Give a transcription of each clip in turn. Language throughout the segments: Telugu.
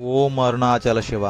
ఓం అరుణాచల శివ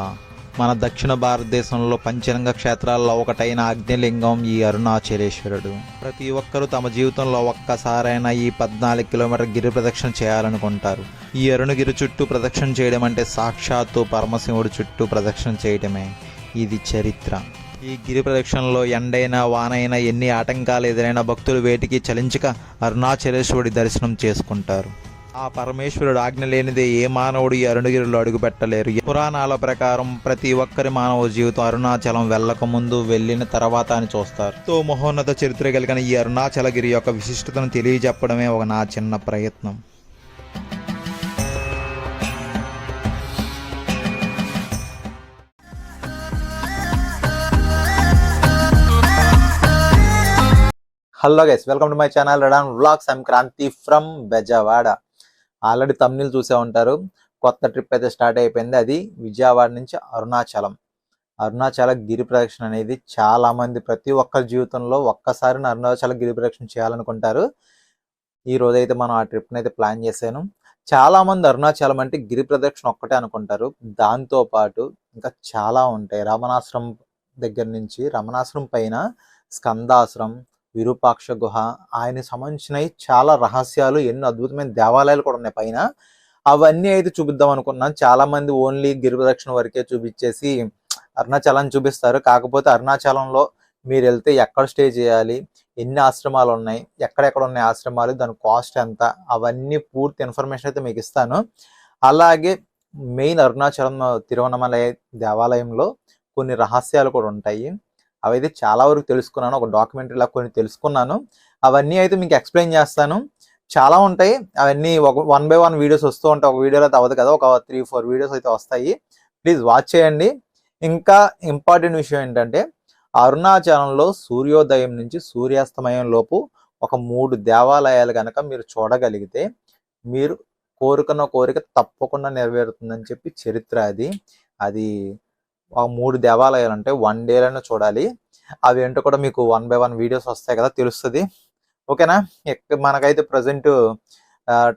మన దక్షిణ భారతదేశంలో పంచరంగ క్షేత్రాల్లో ఒకటైన అగ్నిలింగం ఈ అరుణాచలేశ్వరుడు. ప్రతి ఒక్కరూ తమ జీవితంలో ఒక్కసారైనా ఈ పద్నాలుగు కిలోమీటర్ గిరి ప్రదక్షిణ చేయాలనుకుంటారు. ఈ అరుణగిరి చుట్టూ ప్రదక్షిణ చేయడం అంటే సాక్షాత్తు పరమశివుడు చుట్టూ ప్రదక్షిణ చేయడమే ఇది చరిత్ర. ఈ గిరి ప్రదక్షిణలో ఎండైనా వానైనా ఎన్ని ఆటంకాలు ఎదురైనా భక్తులు వేటికి చలించక అరుణాచలేశ్వరుడి దర్శనం చేసుకుంటారు. ఆ పరమేశ్వరుడు ఆజ్ఞ లేనిదే ఏ మానవుడు ఈ అరుణగిరిలో అడుగుపెట్టలేరు. పురాణాల ప్రకారం ప్రతి ఒక్కరి మానవ జీవితం అరుణాచలం వెళ్ళక ముందు వెళ్ళిన తర్వాత అని చూస్తారు. తో మహోన్నత చరిత్ర కలిగిన ఈ అరుణాచలగిరి యొక్క విశిష్టతను తెలియజెప్పడమే ఒక నా చిన్న ప్రయత్నం. Hello guys welcome to my channel రడాన్ vlog Sankranti from Bezawada already తమిళ చూసే ఉంటారు. కొత్త ట్రిప్ అయితే స్టార్ట్ అయిపోయింది. అది విజయవాడ నుంచి అరుణాచలం. అరుణాచల గిరి ప్రదక్షిణ అనేది చాలామంది ప్రతి ఒక్కరి జీవితంలో ఒక్కసారి అరుణాచల గిరి ప్రదక్షిణ చేయాలనుకుంటారు. ఈ రోజైతే అయితే మనం ఆ ట్రిప్ని అయితే ప్లాన్ చేశాను. చాలా మంది అరుణాచలం అంటే గిరి ప్రదక్షిణ ఒక్కటే అనుకుంటారు. దాంతో పాటు ఇంకా చాలా ఉంటాయి. రమణాశ్రమం దగ్గర నుంచి రమణాశ్రమం పైన స్కందాశ్రమం విరూపాక్ష గుహ. ఆయన సంబంధించినవి చాలా రహస్యాలు ఎన్నో అద్భుతమైన దేవాలయాలు కూడా ఉన్నాయి పైన. అవన్నీ అయితే చూపిద్దాం అనుకున్నాను చాలా మంది ఓన్లీ గిరిప్రదక్షిణ వరకే చూపించేసి అరుణాచలం చూపిస్తారు. కాకపోతే అరుణాచలంలో మీరు వెళ్తే ఎక్కడ స్టే చేయాలి? ఎన్ని ఆశ్రమాలు ఉన్నాయి? ఎక్కడెక్కడ ఉన్నాయి ఆశ్రమాలు? దాని కాస్ట్ ఎంత? అవన్నీ పూర్తి ఇన్ఫర్మేషన్ అయితే మీకు ఇస్తాను. అలాగే మెయిన్ అరుణాచలం తిరువణమలై దేవాలయంలో కొన్ని రహస్యాలు కూడా ఉంటాయి. అవైతే చాలా వరకు తెలుసుకున్నాను ఒక డాక్యుమెంటరీలా కొన్ని తెలుసుకున్నాను. అవన్నీ అయితే మీకు ఎక్స్ప్లెయిన్ చేస్తాను. చాలా ఉంటాయి. అవన్నీ ఒక వన్ బై వన్ వీడియోస్ వస్తూ ఉంటాయి. ఒక వీడియోలో అవ్వదు కదా ఒక త్రీ ఫోర్ వీడియోస్ అయితే వస్తాయి. ప్లీజ్ వాచ్ చేయండి. ఇంకా ఇంపార్టెంట్ విషయం ఏంటంటే అరుణాచలంలో సూర్యోదయం నుంచి సూర్యాస్తమయం లోపు ఒక మూడు దేవాలయాలు కనుక మీరు చూడగలిగితే మీరు కోరుకున్న కోరిక తప్పకుండా నెరవేరుతుందని చెప్పి చరిత్ర అది. అది ఆ మూడు దేవాలయాలు అంటే వన్ డేలోనే చూడాలి. అవి ఏంటో కూడా మీకు వన్ బై వన్ వీడియోస్ వస్తాయి కదా తెలుస్తుంది. ఓకేనా? ఇక్కడ మనకైతే ప్రజెంట్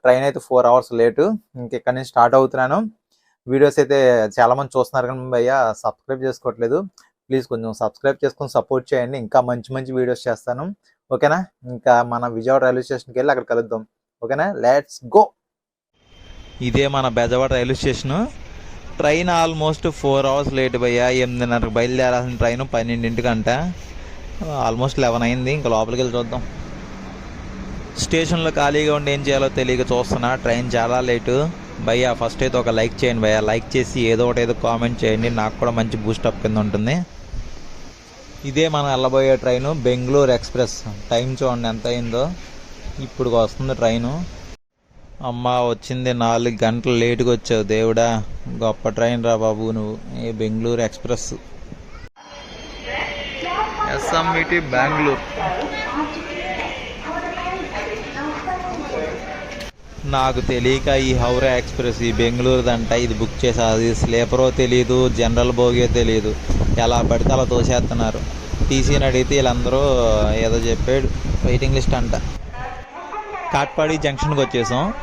ట్రైన్ అయితే ఫోర్ అవర్స్ లేటు ఇంకెక్కడి నుంచి స్టార్ట్ అవుతున్నాను. వీడియోస్ అయితే చాలా మంది చూస్తున్నారు కానీ భయ్య సబ్స్క్రైబ్ చేసుకోవట్లేదు. ప్లీజ్ కొంచెం సబ్స్క్రైబ్ చేసుకొని సపోర్ట్ చేయండి. ఇంకా మంచి మంచి వీడియోస్ చేస్తాను. ఓకేనా? ఇంకా మన విజయవాడ రైల్వే స్టేషన్కి వెళ్ళి అక్కడ కలుద్దాం. ఓకేనా? లెట్స్ గో ఇదే మన Bezawada railway station. Train almost four hours late భయ్యా ఎనిమిదిన్నరకు బయలుదేరాల్సిన ట్రైన్ పన్నెండింటికంట. ఆల్మోస్ట్ లెవెన్ అయింది ఇంకా లోపలికి వెళ్ళి చూద్దాం. స్టేషన్లో ఖాళీగా ఉండి ఏం చేయాలో తెలియక చూస్తున్నా ట్రైన్ చాలా లేటు. భయ్యా ఫస్ట్ అయితే ఒక లైక్ చేయండి భయ్యా లైక్ చేసి ఏదో ఒకటి ఏదో కామెంట్ చేయండి నాకు కూడా మంచి బూస్టప్ కింద ఉంటుంది. ఇదే మనం వెళ్ళబోయే ట్రైను బెంగళూరు ఎక్స్ప్రెస్. టైం చూడండి ఎంత అయిందో. ఇప్పుడు వస్తుంది ట్రైను. అమ్మా వచ్చింది నాలుగు గంటలు లేటుగా వచ్చావు దేవుడా. గొప్ప ట్రైన్ రా బాబు నువ్వు. ఏ బెంగళూరు ఎక్స్ప్రెస్. ఎస్ఎంఈటి బెంగళూరు. నాకు తెలియక ఈ హౌరా ఎక్స్ప్రెస్ ఈ బెంగళూరుదంట. ఇది బుక్ చేసా. అది స్లీపరో తెలియదు జనరల్ బోగే తెలియదు ఎలా పడితే అలా తోసేస్తున్నారు. టీసీని అడిగితే వీళ్ళందరూ ఏదో చెప్పాడు. వెయిటింగ్ లిస్ట్ అంట. కాట్పాడి జంక్షన్కి వచ్చేసాం.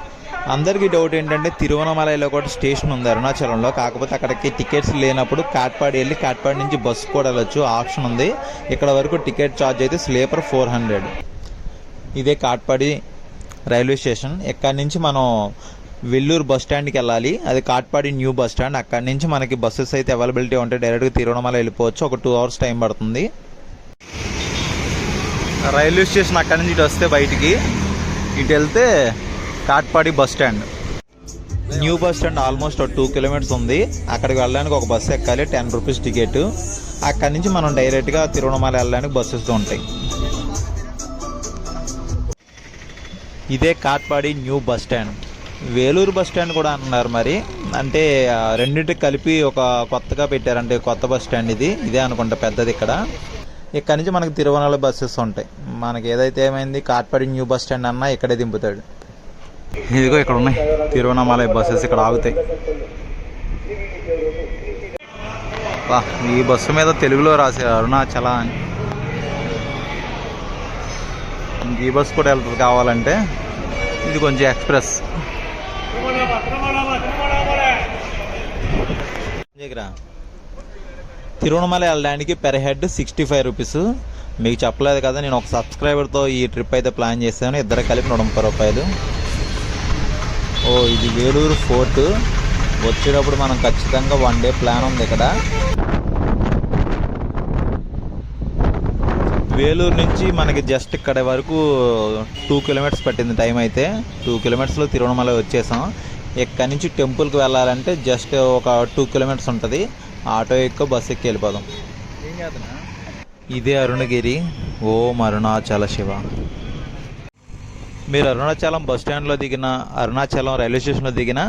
అందరికీ డౌట్ ఏంటంటే తిరువనమలైలో కూడా స్టేషన్ ఉంది అరుణాచలంలో. కాకపోతే అక్కడికి టికెట్స్ లేనప్పుడు కాట్పాడి వెళ్ళి కాట్పాడి నుంచి బస్సు కూడా వెళ్ళొచ్చు. ఆప్షన్ ఉంది. ఇక్కడ వరకు టికెట్ ఛార్జ్ అయితే స్లీపర్ ఫోర్ హండ్రెడ్ ఇదే కాట్పాడి రైల్వే స్టేషన్ ఎక్కడి నుంచి మనం వెల్లూరు బస్ స్టాండ్కి వెళ్ళాలి. అది కాట్పాడి న్యూ బస్ స్టాండ్ అక్కడి నుంచి మనకి బస్సెస్ అయితే అవైలబిలిటీ ఉంటే డైరెక్ట్గా తిరువనమల వెళ్ళిపోవచ్చు. ఒక టూ అవర్స్ టైం పడుతుంది. రైల్వే స్టేషన్ అక్కడి నుంచి ఇటు వస్తే బయటికి. ఇటు వెళ్తే Katpadi bus stand. New bus stand almost two kilometres ఉంది. అక్కడికి వెళ్ళడానికి ఒక బస్సు ఎక్కాలి టెన్ రూపీస్ టికెట్. అక్కడి నుంచి మనం డైరెక్ట్గా తిరువణమల వెళ్ళడానికి బస్సెస్ ఉంటాయి. ఇదే Katpadi new bus stand. Vellore bus stand కూడా అన్నారు మరి. అంటే రెండింటికి కలిపి ఒక కొత్తగా పెట్టారంటే కొత్త బస్ స్టాండ్ ఇది. ఇదే అనుకుంటా పెద్దది ఇక్కడ. ఇక్కడ నుంచి మనకి తిరువనల బస్సెస్ ఉంటాయి. మనకి ఏదైతే ఏమైంది కాట్పాడి న్యూ బస్ స్టాండ్ అన్నా ఇక్కడే దింపుతాడు. ఇదిగో ఇక్కడ ఉన్నాయి. తిరువనామాలయ బస్సెస్ ఇక్కడ ఆగుతాయి. వా ఈ బస్సు మీద తెలుగులో రాశారు అరుణాచల అని. ఈ బస్సు కూడా వెళ్తుంది కావాలంటే. ఇది కొంచెం ఎక్స్ప్రెస్ దగ్గర. తిరువణమల వెళ్ళడానికి per head sixty five rupees మీకు చెప్పలేదు కదా నేను ఒక సబ్స్క్రైబర్తో ఈ ట్రిప్ అయితే ప్లాన్ చేశాను. ఇద్దరు కలిపి నూట ముప్పై రూపాయలు. ఓ ఇది వేలూరు ఫోర్ట్. వచ్చేటప్పుడు మనం ఖచ్చితంగా వన్ డే ప్లాన్ ఉంది ఇక్కడ. వేలూరు నుంచి మనకి జస్ట్ ఇక్కడ వరకు టూ కిలోమీటర్స్ పట్టింది టైం అయితే. టూ కిలోమీటర్స్లో తిరువణమల వచ్చేసాం. ఇక్కడ నుంచి టెంపుల్కి వెళ్ళాలంటే జస్ట్ ఒక టూ కిలోమీటర్స్ ఉంటుంది. ఆటో ఎక్కో బస్ ఎక్కి వెళ్ళిపోదాం. ఇదే అరుణగిరి. ఓం అరుణాచల శివ. మీరు అరుణాచలం బస్ స్టాండ్లో దిగిన అరుణాచలం రైల్వే స్టేషన్లో దిగిన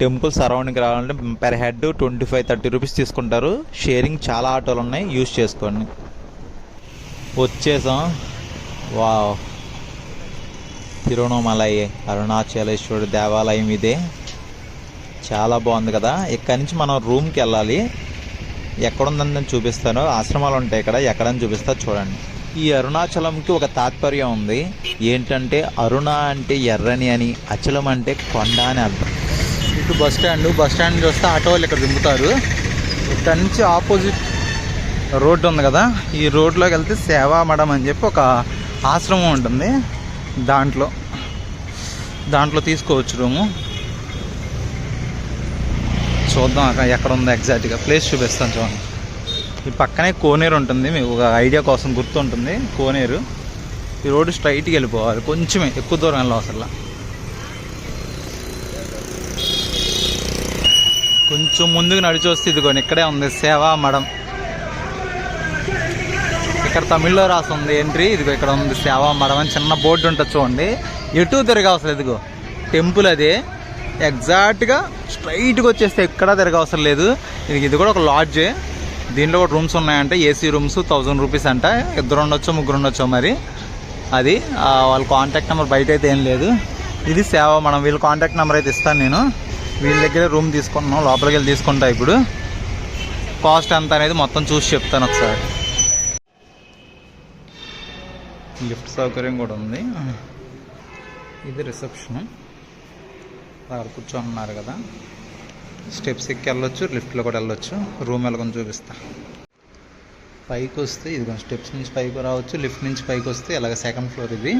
టెంపుల్ సరౌండింగ్కి రావాలంటే per head twenty five thirty rupees తీసుకుంటారు. షేరింగ్ చాలా ఆటోలు ఉన్నాయి యూజ్ చేసుకోండి. వచ్చేసాం. వా తిరువణమలై అరుణాచలేశ్వరుడు దేవాలయం ఇదే. చాలా బాగుంది కదా. ఇక్కడి నుంచి మనం రూమ్కి వెళ్ళాలి. ఎక్కడుందని నేను చూపిస్తాను. ఆశ్రమాలు ఉంటాయి ఇక్కడ. ఎక్కడని చూపిస్తా చూడండి. ఈ అరుణాచలంకి ఒక తాత్పర్యం ఉంది. ఏంటంటే అరుణ అంటే ఎర్రని అని అచలం అంటే కొండ అని అర్థం. ఇటు బస్ స్టాండ్ బస్ స్టాండ్ చూస్తే ఆటో వాళ్ళు ఇక్కడ దింపుతారు. ఇక్కడ నుంచి ఆపోజిట్ రోడ్డు ఉంది కదా ఈ రోడ్లోకి వెళ్తే సేవా మఠం అని చెప్పి ఒక ఆశ్రమం ఉంటుంది దాంట్లో. దాంట్లో తీసుకోవచ్చు రూము. చూద్దాం అక్కడ ఎక్కడ ఉందో ఎగ్జాక్ట్గా ప్లేస్ చూపిస్తాను చూడండి. ఈ పక్కనే కోనేరు ఉంటుంది. మీకు ఒక ఐడియా కోసం గుర్తుంటుంది. కోనేరు. ఈ రోడ్డు స్ట్రైట్కి వెళ్ళిపోవాలి. కొంచెమే ఎక్కువ దూరం వెళ్ళాం అసలు. కొంచెం ముందుకు నడిచి వస్తే ఇదిగోండి ఇక్కడే ఉంది సేవా మడం. ఇక్కడ తమిళ్ళో రాసి ఉంది ఎంట్రీ. ఇదిగో ఇక్కడ ఉంది సేవా మడం అని చిన్న బోర్డు ఉంటుంది చూడండి. ఎటు తిరగవసరం ఇదిగో. టెంపుల్ అదే. ఎగ్జాక్ట్గా స్ట్రైట్గా వచ్చేస్తే ఎక్కడా తిరగవసరం లేదు. ఇది ఇది కూడా ఒక లాడ్జే. దీంట్లో కూడా రూమ్స్ ఉన్నాయంటే ఏసీ రూమ్స్ థౌజండ్ రూపీస్ అంట. ఇద్దరు ఉండొచ్చు ముగ్గురు ఉండొచ్చు మరి. అది వాళ్ళ కాంటాక్ట్ నెంబర్ బయట అయితే ఏం లేదు. ఇది సేవ మనం వీళ్ళ కాంటాక్ట్ నెంబర్ అయితే ఇస్తాను నేను. వీళ్ళ దగ్గరే రూమ్ తీసుకుంటున్నాం లోపలికి వెళ్ళి తీసుకుంటా ఇప్పుడు. కాస్ట్ ఎంత అనేది మొత్తం చూసి చెప్తాను ఒకసారి. లిఫ్ట్ సౌకర్యం కూడా ఉంది. ఇది రిసెప్షన్. వాళ్ళు కూర్చొని కదా. స్టెప్స్ ఎక్కి వెళ్ళొచ్చు లిఫ్ట్లో కూడా వెళ్ళొచ్చు. రూమ్ వెళ్ళకొని చూపిస్తా. పైకి వస్తే ఇది స్టెప్స్ నుంచి పైకి రావచ్చు లిఫ్ట్ నుంచి పైకి వస్తే ఇలాగ సెకండ్ ఫ్లోర్ ఇది.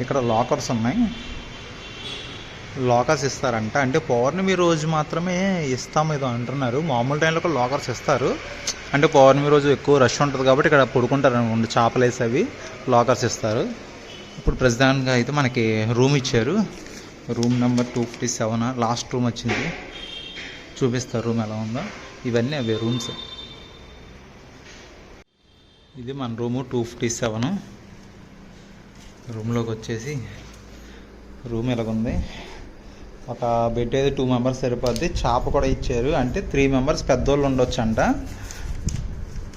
ఇక్కడ లాకర్స్ ఉన్నాయి. లాకర్స్ ఇస్తారంట. అంటే పౌర్ణమి రోజు మాత్రమే ఇస్తాం ఏదో అంటున్నారు. మామూలు టైంలో కూడా లాకర్స్ ఇస్తారు. అంటే పౌర్ణమి రోజు ఎక్కువ రష్ ఉంటుంది కాబట్టి ఇక్కడ పడుకుంటారు అనుకోండి చేపలేసి అవి. లాకర్స్ ఇస్తారు. ఇప్పుడు ప్రస్తుతానికి అయితే మనకి రూమ్ ఇచ్చారు. Room number two fifty seven last room వచ్చింది. చూపిస్తారు రూమ్ ఎలా ఉందో. ఇవన్నీ అవే రూమ్స్. ఇది మన రూము టూ ఫిఫ్టీ సెవెన్. రూమ్లోకి వచ్చేసి రూమ్ ఎలాగుంది? ఒక బెడ్ అయితే టూ మెంబర్స్ సరిపోద్ది. చాప కూడా ఇచ్చారు. అంటే త్రీ మెంబర్స్ పెద్దోళ్ళు ఉండొచ్చు అంట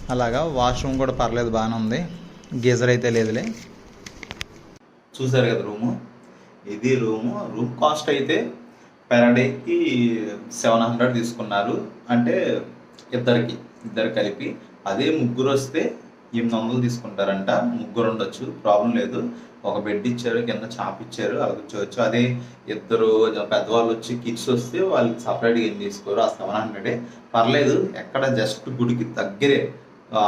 అలాగా వాష్రూమ్ కూడా పర్లేదు బాగానే ఉంది. గీజర్ అయితే లేదులే. చూసారు కదా రూము? ఇది రూము. రూమ్ కాస్ట్ అయితే పెర్ డేకి సెవెన్ హండ్రెడ్ తీసుకున్నారు. అంటే ఇద్దరికి ఇద్దరు కలిపి. అదే ముగ్గురు వస్తే ఎనిమిది వందలు తీసుకుంటారంట. ముగ్గురు ఉండొచ్చు ప్రాబ్లం లేదు. ఒక బెడ్ ఇచ్చారు కింద చాప్ ఇచ్చారు అలా కూర్చోవచ్చు. అదే ఇద్దరు పెద్దవాళ్ళు వచ్చి కిడ్స్ వస్తే వాళ్ళకి సపరేట్గా ఏం తీసుకోరు. ఆ సెవెన్ హండ్రెడే పర్లేదు ఎక్కడ జస్ట్ గుడికి దగ్గరే.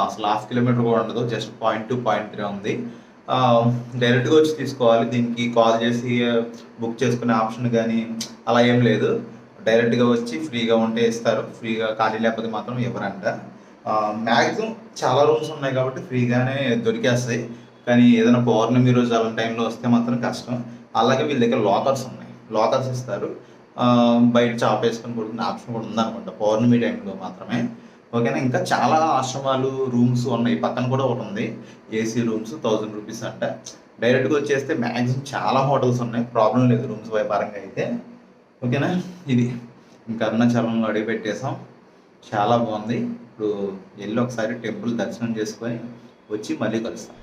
అసలు హాఫ్ కిలోమీటర్ కూడా ఉండదు. Just point two point three ఉంది. డైరెక్ట్గా వచ్చి తీసుకోవాలి. దీనికి కాల్ చేసి బుక్ చేసుకునే ఆప్షన్ కానీ అలా ఏం లేదు. డైరెక్ట్గా వచ్చి ఫ్రీగా ఉంటే ఇస్తారు. ఫ్రీగా ఖాళీ లేకపోతే మాత్రం ఇవ్వరంట. మ్యాక్సిమం చాలా రూమ్స్ ఉన్నాయి కాబట్టి ఫ్రీగానే దొరికేస్తాయి. కానీ ఏదైనా పౌర్ణమి రోజు అలాంటి టైంలో వస్తే మాత్రం కష్టం. అలాగే వీళ్ళ దగ్గర లాకర్స్ ఉన్నాయి. లాకర్స్ ఇస్తారు. బయట చాప్ వేసుకొని పడుకునే ఆప్షన్ కూడా ఉందనుకుంటా. పౌర్ణమి టైంలో మాత్రమే. ఓకేనా? ఇంకా చాలా ఆశ్రమాలు రూమ్స్ ఉన్నాయి. పక్కన కూడా ఒకటి ఉంది. ఏసీ రూమ్స్ థౌజండ్ రూపీస్ అంట. డైరెక్ట్గా వచ్చేస్తే మ్యాక్సిమం చాలా హోటల్స్ ఉన్నాయి. ప్రాబ్లం లేదు రూమ్స్ వ్యాపారంగా అయితే. ఓకేనా? ఇది ఇంకా అరుణాచలంలో అడిగి పెట్టేసాం చాలా బాగుంది. ఇప్పుడు వెళ్ళి ఒకసారి టెంపుల్ దర్శనం చేసుకొని వచ్చి మళ్ళీ కలుస్తాం.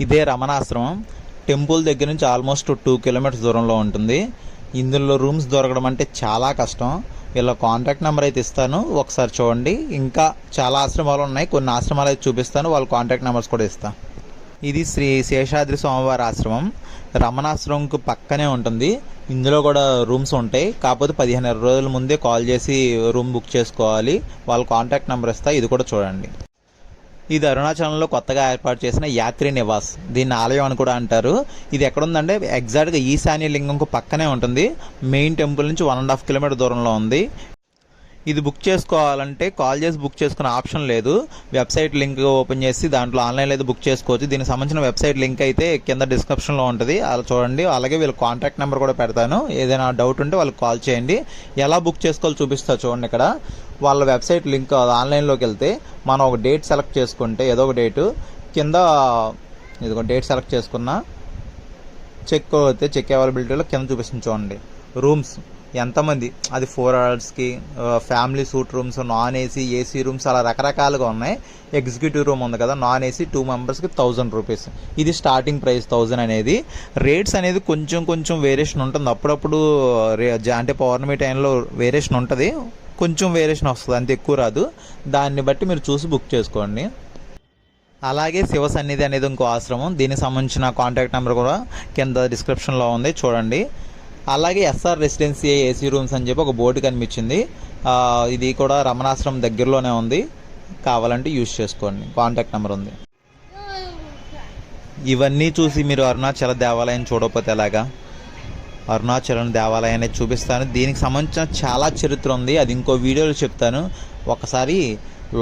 ఇదే రమణాశ్రమం. టెంపుల్ దగ్గర నుంచి ఆల్మోస్ట్ టూ కిలోమీటర్స్ దూరంలో ఉంటుంది. ఇందులో రూమ్స్ దొరకడం అంటే చాలా కష్టం. వీళ్ళ కాంటాక్ట్ నెంబర్ అయితే ఇస్తాను. ఒకసారి చూడండి. ఇంకా చాలా ఆశ్రమాలు ఉన్నాయి. కొన్ని ఆశ్రమాలు అయితే చూపిస్తాను. వాళ్ళ కాంటాక్ట్ నెంబర్స్ కూడా ఇస్తాను ఇది శ్రీ శేషాద్రి స్వామివారి ఆశ్రమం. రమణాశ్రమంకు పక్కనే ఉంటుంది. ఇందులో కూడా రూమ్స్ ఉంటాయి. కాకపోతే పదిహేను రోజుల ముందే కాల్ చేసి రూమ్ బుక్ చేసుకోవాలి. వాళ్ళ కాంటాక్ట్ నెంబర్ ఇస్తా. ఇది కూడా చూడండి. ఇది అరుణాచలంలో కొత్తగా ఏర్పాటు చేసిన యాత్రి నివాస్. దీన్ని ఆలయం అని కూడా అంటారు. ఇది ఎక్కడుందంటే ఎగ్జాక్ట్గా ఈశాన్య లింగంకు పక్కనే ఉంటుంది. మెయిన్ టెంపుల్ నుంచి వన్ అండ్ హాఫ్ కిలోమీటర్ దూరంలో ఉంది. ఇది బుక్ చేసుకోవాలంటే కాల్ చేసి బుక్ చేసుకునే ఆప్షన్ లేదు. వెబ్సైట్ లింక్ ఓపెన్ చేసి దాంట్లో ఆన్లైన్లో అయితే బుక్ చేసుకోవచ్చు. దీనికి సంబంధించిన వెబ్సైట్ లింక్ అయితే కింద డిస్క్రిప్షన్లో ఉంటుంది. అలా చూడండి. అలాగే వీళ్ళ కాంటాక్ట్ నెంబర్ కూడా పెడతాను. ఏదైనా డౌట్ ఉంటే వాళ్ళకి కాల్ చేయండి. ఎలా బుక్ చేసుకోవాలో చూపిస్తా చూడండి ఇక్కడ. వాళ్ళ వెబ్సైట్ లింక్ ఆన్లైన్లోకి వెళ్తే మనం ఒక డేట్ సెలెక్ట్ చేసుకుంటే ఏదో ఒక డేటు కింద ఇదిగో డేట్ సెలెక్ట్ చేసుకున్నా చెక్ అయితే చెక్ అవైలబిలిటీలో కింద చూపిస్తుంది చూడండి. రూమ్స్ ఎంతమంది? అది ఫోర్ అవర్స్కి family suite rooms non AC AC rooms అలా రకరకాలుగా ఉన్నాయి. ఎగ్జిక్యూటివ్ రూమ్ ఉంది కదా నాన్ ఏసీ టూ మెంబర్స్కి థౌజండ్ రూపీస్ ఇది స్టార్టింగ్ ప్రైస్ థౌజండ్ అనేది. రేట్స్ అనేది కొంచెం కొంచెం వేరియేషన్ ఉంటుంది. అప్పుడప్పుడు రే అంటే పౌర్ణమి టైంలో వేరియేషన్ ఉంటుంది. కొంచెం వేరియేషన్ వస్తుంది అంత ఎక్కువ రాదు. దాన్ని బట్టి మీరు చూసి బుక్ చేసుకోండి. అలాగే శివ సన్నిధి అనేది ఇంకో ఆశ్రమం. దీనికి సంబంధించిన కాంటాక్ట్ నెంబర్ కూడా కింద డిస్క్రిప్షన్లో ఉంది. చూడండి. అలాగే ఎస్ఆర్ రెసిడెన్సీ ఏసీ రూమ్స్ అని చెప్పి ఒక బోర్డు కనిపించింది. ఇది కూడా రమణాశ్రమం దగ్గరలోనే ఉంది. కావాలంటే యూజ్ చేసుకోండి. కాంటాక్ట్ నెంబర్ ఉంది. ఇవన్నీ చూసి మీరు అరుణాచల దేవాలయం చూడకపోతే ఎలాగా? అరుణాచలం దేవాలయాన్ని చూపిస్తాను. దీనికి సంబంధించిన చాలా చరిత్ర ఉంది. అది ఇంకో వీడియోలో చెప్తాను. ఒకసారి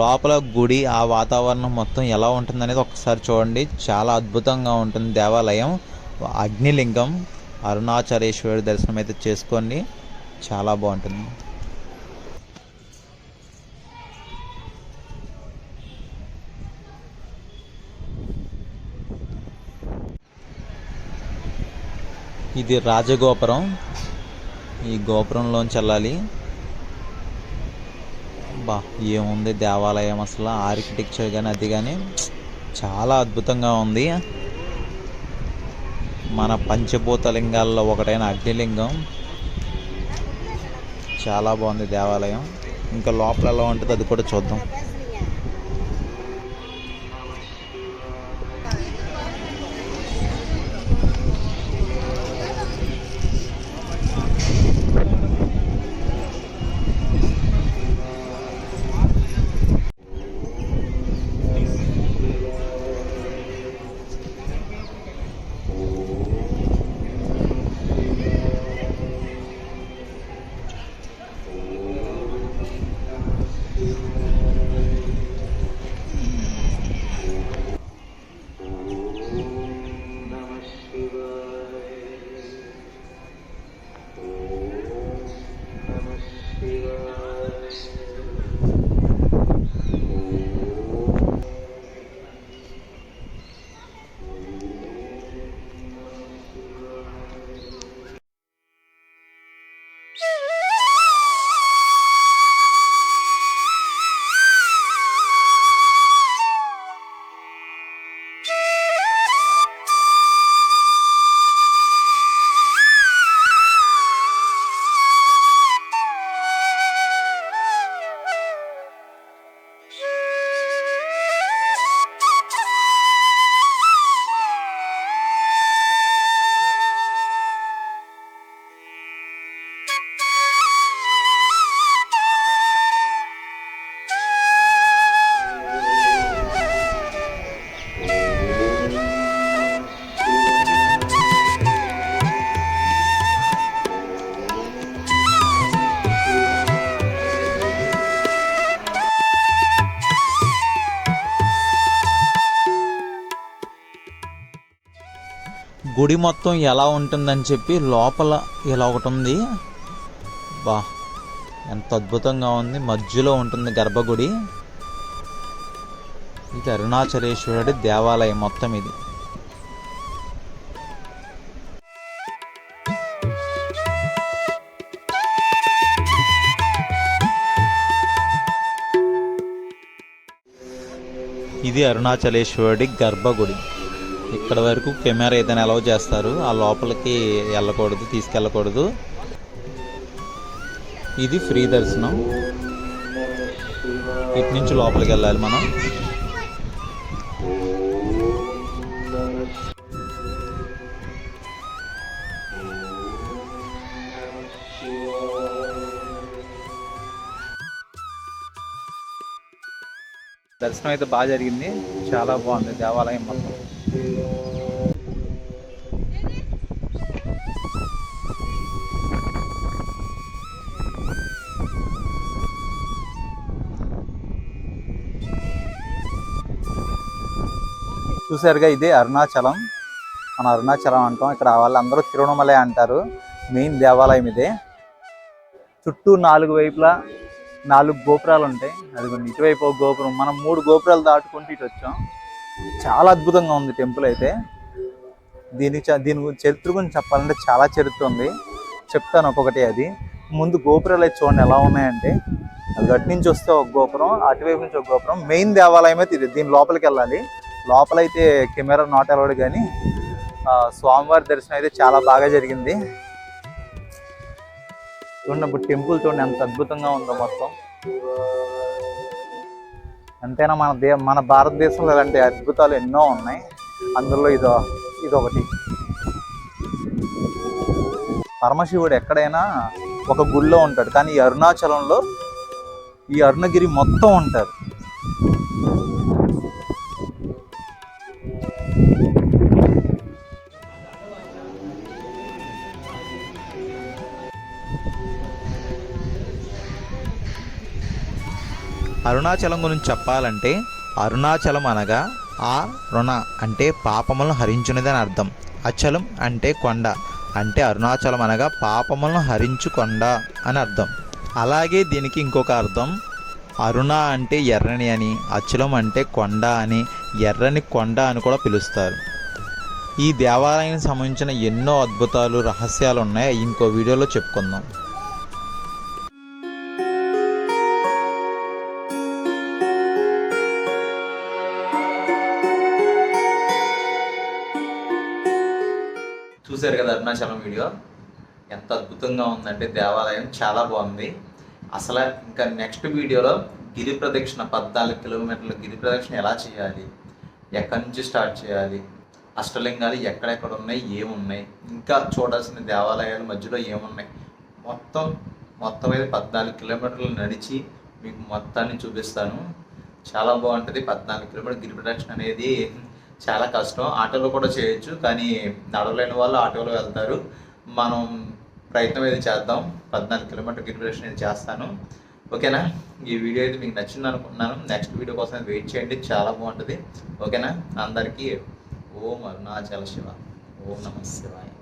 లోపల గుడి ఆ వాతావరణం మొత్తం ఎలా ఉంటుందనేది ఒకసారి చూడండి. చాలా అద్భుతంగా ఉంటుంది దేవాలయం. అగ్నిలింగం. అరుణాచలేశ్వరి దర్శనం అయితే చేసుకోండి చాలా బాగుంటుంది. ఇది రాజగోపురం. ఈ గోపురంలోంచి వెళ్ళాలి. బా ఏముంది దేవాలయం అసలు ఆర్కిటెక్చర్ కానీ అది కానీ చాలా అద్భుతంగా ఉంది. మన పంచభూత లింగాల్లో ఒకటైన అగ్నిలింగం. చాలా బాగుంది దేవాలయం. ఇంకా లోపల ఎలా ఉంటుంది అది కూడా చూద్దాం. గుడి మొత్తం ఎలా ఉంటుందని చెప్పి లోపల ఇలా ఒకటి ఉంది. బా ఎంత అద్భుతంగా ఉంది. మధ్యలో ఉంటుంది గర్భగుడి. ఇది అరుణాచలేశ్వరుడి దేవాలయం మొత్తం ఇది. ఇది అరుణాచలేశ్వరుడి గర్భగుడి. ఇక్కడ వరకు కెమెరా ఏదైనా అలౌ చేస్తారు. ఆ లోపలికి వెళ్ళకూడదు తీసుకెళ్ళకూడదు. ఇది ఫ్రీ దర్శనం. ఇటు నుంచి లోపలికి వెళ్ళాలి మనం. దర్శనం అయితే బాగా జరిగింది. చాలా బాగుంది దేవాలయం మొత్తం. చూసారుగా ఇది అరుణాచలం. మన అరుణాచలం అంటాం. ఇక్కడ వాళ్ళందరూ తిరుణమలై అంటారు. మెయిన్ దేవాలయం ఇదే. చుట్టూ నాలుగు వైపులా నాలుగు గోపురాలు ఉంటాయి. అది ఇటువైపు గోపురం. మనం మూడు గోపురాలు దాటుకుంటూ ఇటు వచ్చాం. చాలా అద్భుతంగా ఉంది టెంపుల్ అయితే. దీనికి చ- దీని గురించి చరిత్ర గురించి చెప్పాలంటే చాలా చరిత్ర ఉంది. చెప్తాను ఒక్కొక్కటి అది. ముందు గోపురాలు అయితే చూడండి ఎలా ఉన్నాయంటే అది అటు నుంచి వస్తే ఒక గోపురం అటువైపు నుంచి ఒక గోపురం. మెయిన్ దేవాలయం అయితే ఇది. దీని లోపలికి వెళ్ళాలి. లోపలైతే కెమెరా నాట్ అలౌడ్ కానీ స్వామివారి దర్శనం అయితే చాలా బాగా జరిగింది. చూడండి ఇప్పుడు టెంపుల్ చూడండి ఎంత అద్భుతంగా ఉందో మొత్తం. అంతేనా? మన దే మన భారతదేశంలో ఇలాంటి అద్భుతాలు ఎన్నో ఉన్నాయి. అందులో ఇదో ఇదొకటి. పరమశివుడు ఎక్కడైనా ఒక గుళ్ళో ఉంటాడు. కానీ ఈ అరుణాచలంలో ఈ అరుణగిరి మొత్తం ఉంటారు. అరుణాచలం గురించి చెప్పాలంటే అరుణాచలం అనగా ఆ రుణ అంటే పాపములను హరించునిదని అర్థం. అచలం అంటే కొండ. అంటే అరుణాచలం అనగా పాపములను హరించు కొండ అని అర్థం. అలాగే దీనికి ఇంకొక అర్థం. అరుణ అంటే ఎర్రని అని అచలం అంటే కొండ అని ఎర్రని కొండ అని కూడా పిలుస్తారు. ఈ దేవాలయానికి సంబంధించిన ఎన్నో అద్భుతాలు రహస్యాలు ఉన్నాయి ఇంకో వీడియోలో చెప్పుకుందాం. అరుణాచలం వీడియో. ఎంత అద్భుతంగా ఉందంటే దేవాలయం చాలా బాగుంది. అసలు ఇంకా నెక్స్ట్ వీడియోలో గిరి ప్రదక్షిణ పద్నాలుగు కిలోమీటర్ల గిరి ప్రదక్షిణ ఎలా చేయాలి? ఎక్కడి నుంచి స్టార్ట్ చేయాలి? అష్టలింగాలు ఎక్కడెక్కడ ఉన్నాయి? ఏమున్నాయి? ఇంకా చూడాల్సిన దేవాలయాల మధ్యలో ఏమున్నాయి? మొత్తం మొత్తం అయితే పద్నాలుగు కిలోమీటర్లు నడిచి మీకు మొత్తాన్ని చూపిస్తాను. చాలా బాగుంటుంది. పద్నాలుగు కిలోమీటర్ గిరి ప్రదక్షిణ అనేది చాలా కష్టం. ఆటోలో కూడా చేయొచ్చు కానీ నడవలేని వాళ్ళు ఆటోలో వెళ్తారు. మనం ప్రయత్నం అయితే చేద్దాం. పద్నాలుగు కిలోమీటర్ గిరి నేను చేస్తాను. ఓకేనా? ఈ వీడియో అయితే మీకు నచ్చింది అనుకుంటున్నాను. నెక్స్ట్ వీడియో కోసం వెయిట్ చేయండి. చాలా బాగుంటుంది. ఓకేనా? అందరికీ ఓం అరుణాచల శివ. ఓం నమ శివాయ.